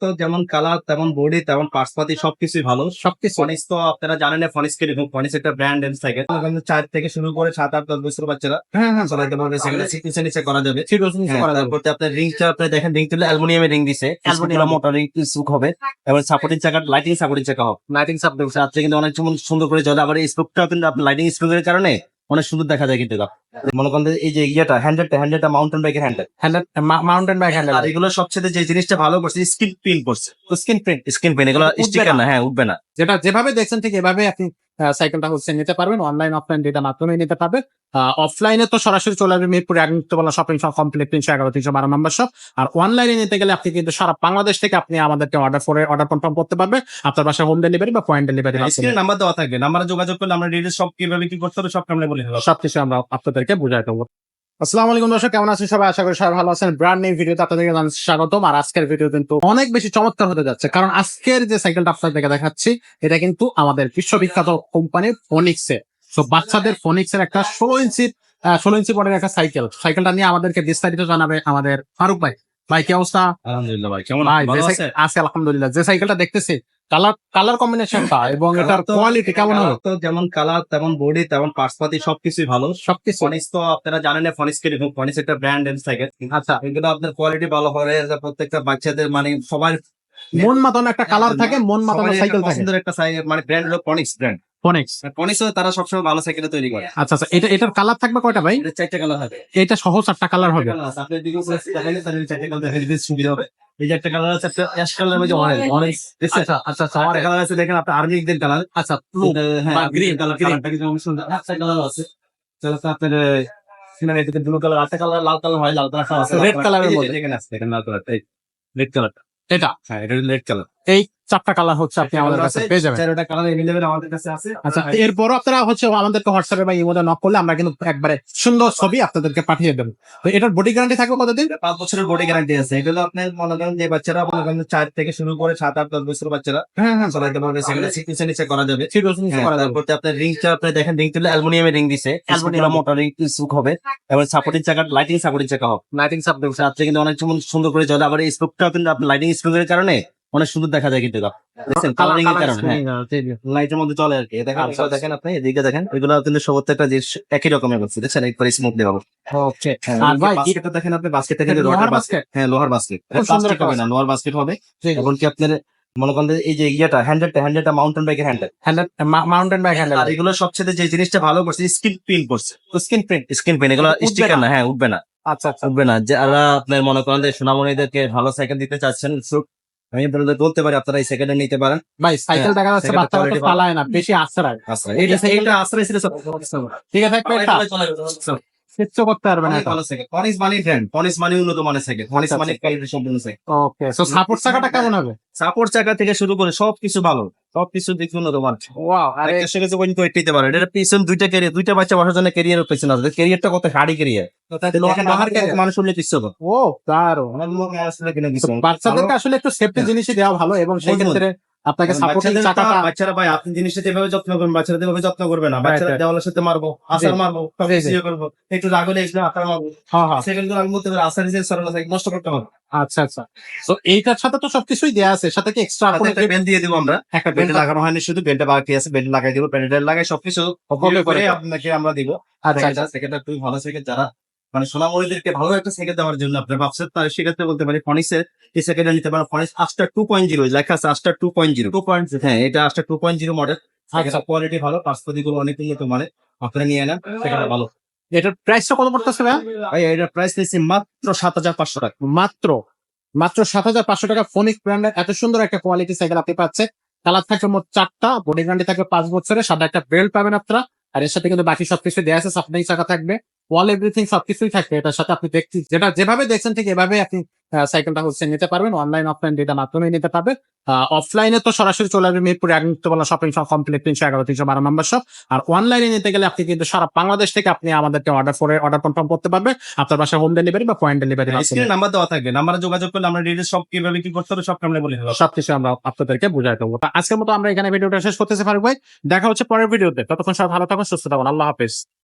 তো যেমন কালার তেমন বডি তেমন পার্সপাতি সবকিছুই ভালো। সবকিছু ফনিস তো আপনারা জানেন না ফনিস কীরকম ফনিস একটা ব্র্যান্ড এন্ড ওখানে চার থেকে শুরু করে সাত আট দশ বছর বাচ্চারা হ্যাঁ হ্যাঁ। পারবে নিচে নিচে করা যাবে। রোজ হ্যাঁ, করা যাবে। তারপরে আপনার রিংটা আপনি দেখেন রিং তুলে অ্যালুমিনিয়ামের রিং দিছে। অ্যালুমিনিয়াম মোটর রিং সুক হবে। এবার সাপোর্টিং চাকা লাইটিং সাপোর্টিং চাকা হবে। লাইটিং সাপ দেবো রাত্রে কিন্তু অনেক সুন্দর- সুন্দর করে চলে আবার এই স্পোকটাও কিন্তু আপনার লাইটিং স্পোকের কারণে অনেক সুন্দর দেখা যায় কিন্তু মনে করেন যে এই যে ইয়েটা হ্যান্ডেলটা হ্যান্ডেলটা মাউন্টেন বাইকের handle handle mountain bike handle আর এগুলো সবচেয়ে যে জিনিসটা ভালো করছে স্ক্রিন প্রিন্ট করছে। স্ক্রিন প্রিন্ট স্কিন প্রিন্ট এগুলো স্টিকার না। হ্যাঁ উঠবে না। যেটা যেভাবে দেখছেন ঠিক এভাবে আপনি সাইকেলটা হচ্ছে নিতে পারবেন। অনলাইন অফলাইন দুইটা মাধ্যমে নিতে পারবেন। অফলাইনে তো সরাসরি চলে আসবে মিরপুর এক মুক্তবলা শপিং শপ কমপ্লিট তিনশো এগারো তিনশো বারো নম্বর শপ আর অনলাইনে নিতে গেলে আপনি কিন্তু সারা বাংলাদেশ থেকে আপনি আমাদেরকে অর্ডার করে অর্ডার কনফার্ম করতে পারবেন। আপনার বাসায় হোম ডেলিভারি বা পয়েন্ট ডেলিভারি স্ক্রিনে নাম্বার দেওয়া থাকবে। নাম্বারে যোগাযোগ করলে আমরা ডিটেলস সব কীভাবে কি করতে হবে সব আমরা বলে দেবো। সবকিছু আমরা আপনাদেরকে বুঝাই দেবো। আসসালামু আলাইকুম দর্শক কেমন আছেন সবাই? আশা করি সবাই ভালো আছেন। ব্র্যান্ড নিউ ভিডিওতে আপনাদেরকে স্বাগতম। আর আজকের ভিডিও কিন্তু অনেক বেশি চমৎকার হতে যাচ্ছে। কারণ আজকের যে সাইকেলটা আপনাদেরকে দেখাচ্ছি এটা কিন্তু আমাদের বিশ্ববিখ্যাত কোম্পানি ফোনিক্স এর তো বাচ্চাদের ফোনিক্স এর একটা ষোলো ইঞ্চি ষোলো ইঞ্চি পরের একটা সাইকেল সাইকেলটা নিয়ে আমাদেরকে বিস্তারিত জানাবে আমাদের ফারুক ভাই। ভাই কি অবস্থা? আলহামদুলিল্লাহ ভাই কেমন? আছে? আলহামদুলিল্লাহ। যে সাইকেলটা দেখতেছি কালার কালার কম্বিনেশনটা এবং এটার কোয়ালিটি কেমন হবে তো যেমন কালার তেমন বডি তেমন পার্সপাতি সবকিছুই ভালো। সবকিছু। তো আপনারা জানেন না একটা ব্র্যান্ড এন্ড সাইকেল আচ্ছা। এগুলো আপনার কোয়ালিটি ভালো হবে প্রত্যেকটা বাচ্চাদের মানে সবার মন মাতানো একটা কালার থাকে মন মাতানো সাইকেল থাকে। পছন্দের একটা মানে ব্র্যান্ড হলো ফনিক্স ব্র্যান্ড ফোনিক্স ফনিক্স তারা সবসময় ভালো সাইকেল তৈরি করে। আচ্ছা আচ্ছা এটা এটার কালার থাকবে কয়টা ভাই? এটা চারটে কালার হবে। এটা সহ চারটা কালার হবে। আপনি দিকে উপরে দেখাইলে তাহলে চারটে কালার দেখাইলে সুবিধা হবে। এই যে একটা কালার আছে একটা অ্যাশ কালার মধ্যে অরেঞ্জ অরেঞ্জ আচ্ছা আচ্ছা আচ্ছা আমার কালার আছে দেখেন আপনার আর্মি গ্রিন কালার আচ্ছা হ্যাঁ কালার কালারটা কিন্তু অনেক সুন্দর। কালার আছে তাহলে আপনার সিনারি ব্লু কালার একটা কালার লাল কালার হয় লাল কালার আছে। এর মধ্যে। দেখেন আছে দেখেন লাল কালারটা রেড কালারটা এটা? হ্যাঁ এটা রেড কালার এই চারটা কালার হচ্ছে আপনি আমাদের কাছে পেয়ে যাবেন। চারটা কালার এভেলেবেল আমাদের কাছে আছে। আচ্ছা এরপরও আপনারা হচ্ছে আমাদেরকে হোয়াটসঅ্যাপে বা ইমোতে নক করলে আমরা কিন্তু একবারে সুন্দর ছবি আপনাদেরকে পাঠিয়ে দেবো। তো এটার বডি গ্যারান্টি থাকবে কতদিন? পাঁচ বছরের বডি গ্যারান্টি আছে। এগুলো আপনার মনে করেন যে বাচ্চারা মনে করেন চার থেকে শুরু করে সাত আট দশ বছর বাচ্চারা হ্যাঁ হ্যাঁ। চালাতে পারবে সেগুলো নিচে নিচে করা যাবে। থ্রি রোজ হ্যাঁ, করা যাবে। তারপরে আপনার রিংটা আপনি দেখেন রিং তুলে অ্যালুমিনিয়ামের রিং দিছে। অ্যালুমিনিয়াম মোটর রিং সুক হবে। এবার সাপোর্টিং চাকা লাইটিং সাপোর্টিং চাকা হবে। লাইটিং সাপ দেবো রাত্রে কিন্তু অনেক সুন্দর- সুন্দর করে চলে আবার এই স্পোকটাও কিন্তু আপনার লাইটিং স্পোকের কারণে অনেক সুন্দর দেখা যায় কিন্তু দেখছেন? কালারিং এর কারণে হ্যাঁ। লাইটের মধ্যে চলে আর কি। দেখেন দেখেন আপনি? এদিকে দেখেন। এগুলো কিন্তু প্রত্যেকটা জিনিস একই রকমের দেখছেন? একবারে স্মুথলি হবে ওকে হ্যাঁ, আর ভাই বাস্কেটটা দেখেন আপনি? বাস্কেটটা কিন্তু লোহার বাস্কেট হ্যাঁ লোহার বাস্কেট প্লাস্টিক হবে না লোহার বাস্কেট হবে। এবং কি আপনার মনে করেন যে এই যে ইয়েটা হ্যান্ডেলটা হ্যান্ডেলটা মাউন্টেন বাইকের handle handle mountain bike handle আর এগুলো সবচেয়ে যে জিনিসটা ভালো করছে স্কিন প্রিন্ট করছে। স্ক্রিন প্রিন্ট স্কিন প্রিন্ট এগুলো স্টিকার না। হ্যাঁ উঠবে না। আচ্ছা আচ্ছা। উঠবে না। যারা আপনার মনে করেন যে সোনামণিদেরকে ভালো সাইকেল দিতে চাচ্ছেন আমি আপনাদের বলতে পারি আপনারা এই সেকেন্ডে নিতে পারেন। ভাই সাইকেল দেখা যাচ্ছে বাচ্চা বাচ্চা চালায় না বেশি আশ্রয়। এইটা এইটা আশ্রয় ছিল ঠিক আছে কিচ্ছু করতে পারবে না পনিস মানি ব্র্যান্ড পনিস মানি উন্নত মানের সাইকেল পনিস আচ্ছা, মানি কাইদের সম্পূর্ণ সাইকেল ওকে সো সাপোর্ট চাকাটা কেমন হবে? সাপোর্ট চাকা থেকে শুরু করে সবকিছু ভালো। সবকিছু দিক উন্নত মানের। ওয়াও আরে সে কিছু কিন্তু ওইটাই পারে। এটা পিছন দুইটা ক্যারিয়ার দুইটা বাচ্চা বসার জন্য ক্যারিয়ার পেছনে আছে। ক্যারিয়ারটা কত হাড়ি ক্যারিয়ার? মানুষ উঠলে কিছু ও দারুণ। আসলে বাচ্চাদেরকে আসলে একটু সেফটি জিনিসই দেওয়া ভালো এবং সেই ক্ষেত্রে আপনাকে সাপোর্টিং চাকাটা বাচ্চারা ভাই আপনি জিনিসটা এভাবে যত্ন করবেন বাচ্চারা এভাবে যত্ন করবে না। বাচ্চারা. দেওয়ালের সাথে মারবো আসার মারবো। ইয়ে করব। একটু রাগ হলে একটু আসার মারবো। হ্যাঁ হ্যাঁ। সেকেন্ডগুলো আমি বলতে পারি আসার হিসেবে সরল সাইকেল নষ্ট করতে হবে। আচ্ছা আচ্ছা। তো এইটার সাথে তো সবকিছুই দেয়া আছে সাথে কি এক্সট্রা সাথে একটা বেল দিয়ে দিব আমরা। একটা বেল্ট বেল্ট লাগানো হয়নি শুধু বেল্টটা বাকি আছে বেল্ট লাগাই দিব বেল্ট লাগাই সবকিছু হবে করে আপনাকে আমরা দিব। আচ্ছা আচ্ছা। সেকেন্ডটা খুবই ভালো সেকেন্ড যারা মানে সোনামণিদেরকে ভালো একটা সাইকেল দেওয়ার জন্য আপনার ভাবছেন তার সেক্ষেত্রে বলতে পারি ফনিসের এই সাইকেলটা নিতে পারেন Phoenix Aster two point zero লেখা আছে Aster two point zero two point হ্যাঁ এটা Aster two point zero model quality ভালো পাঁচপতি গুলো অনেক উন্নত মানে আপনারা নিয়ে নেন সেটা ভালো। এটার প্রাইসটা কত পড়তেছে ভাই ভাই এটার প্রাইস নিয়েছি মাত্র সাত হাজার পাঁচশো টাকা। মাত্র মাত্র সাত হাজার পাঁচশো টাকা ফোনিক ব্র্যান্ডের এত সুন্দর একটা কোয়ালিটি সাইকেল আপনি পাচ্ছেন। কালার থাকবে মোট চারটা বডি গ্যারান্টি থাকবে পাঁচ বছরের সাদা একটা বেল্ট পাবেন আপনারা। আর এর সাথে কিন্তু বাকি সবকিছু দেওয়া আছে সাপ্লাই চাকা থাকবে। ওয়াল এভরিথিং সবকিছুই থাকবে এটার সাথে আপনি দেখছি যেটা যেভাবে দেখছেন ঠিক এভাবে আপনি সাইকেলটা হচ্ছে নিতে পারবেন। অনলাইন অফলাইন যেটা মাধ্যমে নিতে পারবেন। অফলাইনে তো সরাসরি চলে আসবে মিরপুর এক শপিং শপ কমপ্লিট তিনশো এগারো তিনশো বারো নম্বর শপ আর অনলাইনে নিতে গেলে আপনি কিন্তু সারা বাংলাদেশ থেকে আপনি আমাদেরকে অর্ডার করে অর্ডার কনফার্ম করতে পারবেন। আপনার বাসায় হোম ডেলিভারি বা পয়েন্ট ডেলিভারি নাম্বার দেওয়া থাকবে। নাম্বারে যোগাযোগ করলে আমরা ডিটেলস সব কীভাবে কি করতে হবে সব আমরা বলে দেবো। সবকিছু আমরা আপনাদেরকে বুঝাই দেবো। তা আজকের মতো আমরা এখানে ভিডিওটা শেষ করতেছি ফারুক ভাই। দেখা হচ্ছে পরের ভিডিওতে ততক্ষণ সব ভালো থাকুন সুস্থ থাকুন। আল্লাহ হাফেজ।